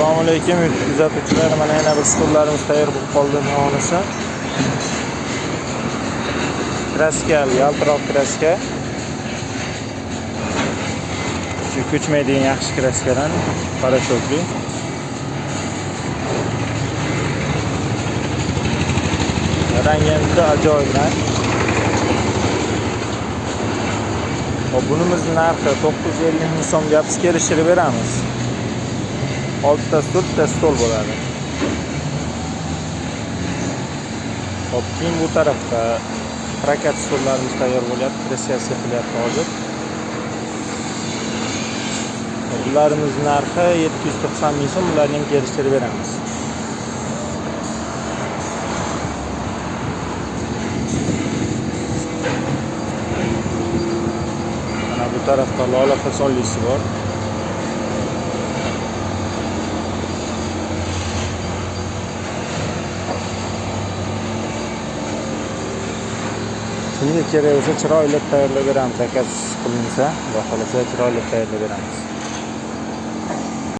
assalomu alaykum youtube kuzatuvchilar mana yana bir stullarimiz tayyor bo'lib qoldi nonisi kraska yaltiroq kraska shu ko'chmaydigan yaxshi kraskadan parashokli rangi ham juda ajoyib Hop, bunimizni narxi 950 ming so'mga biz kelishtirib beramiz. 6 ta stol bo'ladi. Hop, keyin bu tarafda prokat stollarimiz tayyor bo'lyapti, pressiyasi qilyapti hozir. Bularimiz narxi 790 ming so'm, ularni ham kelishtirib beramiz. Mana bu tarafda lola fasollisi bor. Shunga kerak bo'lsa chiroyli tayyorlab beramiz, zakaz qilinsa, xudo xohlasa chiroyli tayyorlab beramiz.